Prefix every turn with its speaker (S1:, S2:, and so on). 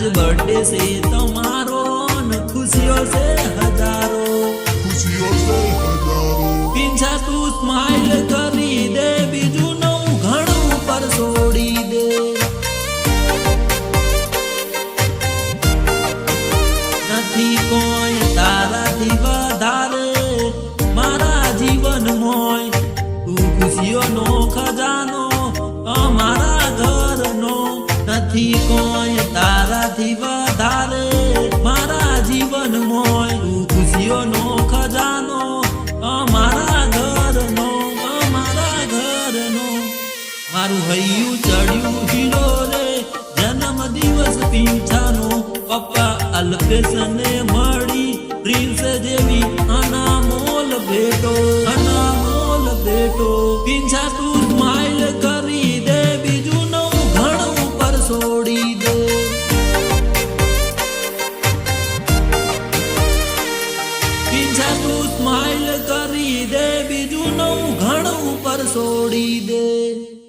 S1: આજ બર્થડે છે તમારો ને ખુશીઓ છે હજારો.
S2: ખુશીઓ છે હજારો.
S1: પિંછા તું સ્માઈલ કરી દે બીજું નવું ઘણું પર છોડી દે. નથી કોઈ તારાથી વધારે મારા જીવન મોય. તું ખુશીઓનો ખજાનો નથી કોઈ તારાથી વધારે મારા જીવન મોય તું ખજાનો. અમારા ઘરનો અમારા ઘરનો. મારું હૈયું ચડ્યું હીરો રે જન્મ દિવસ પીંછાનો. પપ્પા અલ્પેશને મળી. પ્રિન્સ જેવી અનામોલ ભેટો અનામોલ ભેટો. પીંછા તું છોડી દે તું સ્માઈલ કરી દે બીજું નવું ઘણું પર છોડી દે.